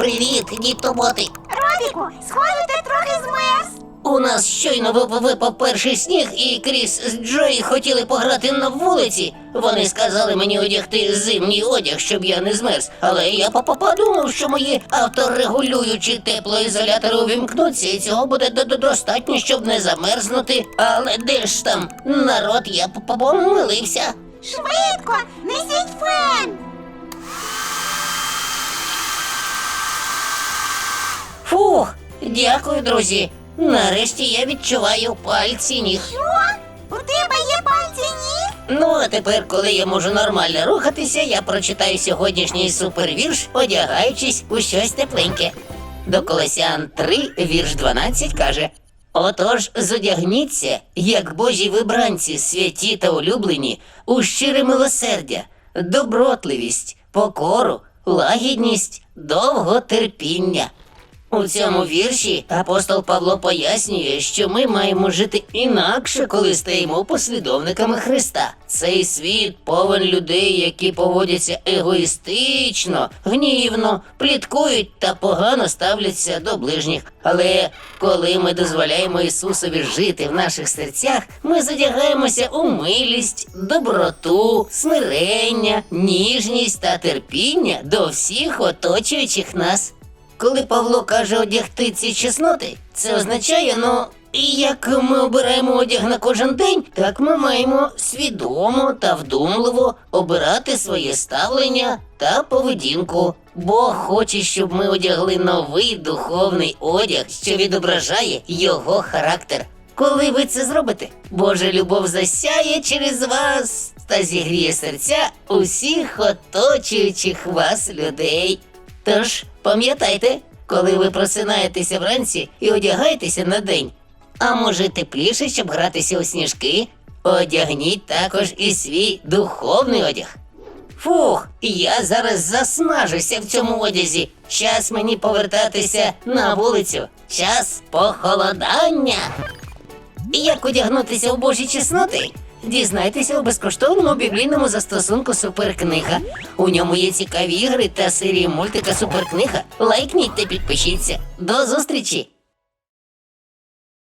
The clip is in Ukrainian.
Привіт, дітоботи. Робіку, схоже, ти трохи змерз. У нас щойно вип- випав перший сніг, і Кріс з Джої хотіли пограти на вулиці. Вони сказали мені одягти зимній одяг, щоб я не змерз. Але я подумав, що мої авторегулюючі теплоізолятори увімкнуться, і цього буде до- до- достатньо, щоб не замерзнути. Але де ж там народ, я помилився. Швидко, несіть фен. Фух, дякую, друзі. Нарешті я відчуваю пальці ніг. Що? У тебе є пальці ніг? Ну, а тепер, коли я можу нормально рухатися, я прочитаю сьогоднішній супервірш, одягаючись у щось тепленьке. До Колесян 3, вірш 12 каже: Отож, зодягніться, як божі вибранці, святі та улюблені, у щире милосердя, добротливість, покору, лагідність, довготерпіння. У цьому вірші апостол Павло пояснює, що ми маємо жити інакше, коли стаємо послідовниками Христа. Цей світ повен людей, які поводяться егоїстично, гнівно, пліткують та погано ставляться до ближніх. Але коли ми дозволяємо Ісусові жити в наших серцях, ми задягаємося у милість, доброту, смирення, ніжність та терпіння до всіх оточуючих нас. Коли Павло каже одягти ці чесноти, це означає, ну, і як ми обираємо одяг на кожен день, так ми маємо свідомо та вдумливо обирати своє ставлення та поведінку. Бог хоче, щоб ми одягли новий духовний одяг, що відображає його характер. Коли ви це зробите, Божа любов засяє через вас та зігріє серця усіх оточуючих вас людей. Тож пам'ятайте, коли ви просинаєтеся вранці і одягаєтеся на день. А може тепліше, щоб гратися у сніжки? Одягніть також і свій духовний одяг. Фух, я зараз засмажуся в цьому одязі. Час мені повертатися на вулицю. Час похолодання. Як одягнутися у божі чесноти? Дізнайтеся у безкоштовному біблійному застосунку Суперкнига. У ньому є цікаві ігри та серії мультика Суперкнига. Лайкніть та підпишіться. До зустрічі!